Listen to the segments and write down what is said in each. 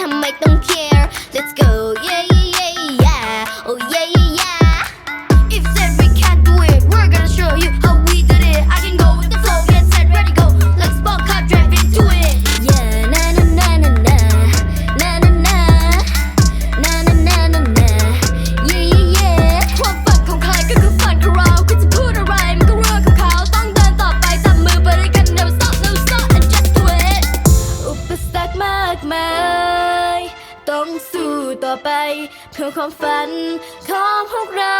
ทำไมต้อง care let's go yeah, yeah. ต่อไป เพื่อความฝันของพวกเรา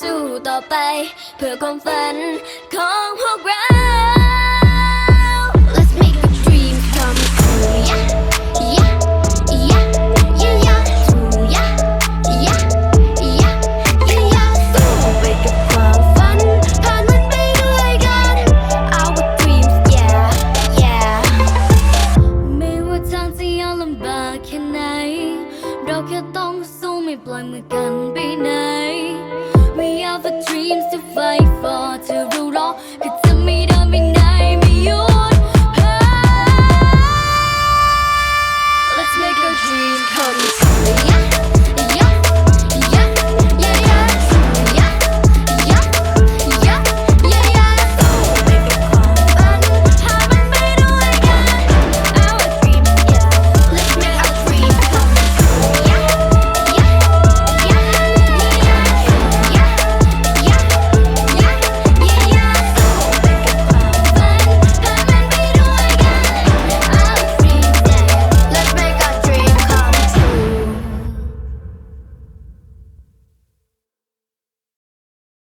สู้ต่อไป เพื่อความฝันของพวกเรา Let's make a dream come true yeah yeah yeah yeah yeah true yeah yeah yeah yeah yeah สู้ไปความฝันผ่านมันไปด้วยกัน Our dreams yeah yeah ไม่ว่าทางจะยากลำบากแค่ไหน เราแค่ต้องสู้ไม่ปล่อยมือกันไปไหน vai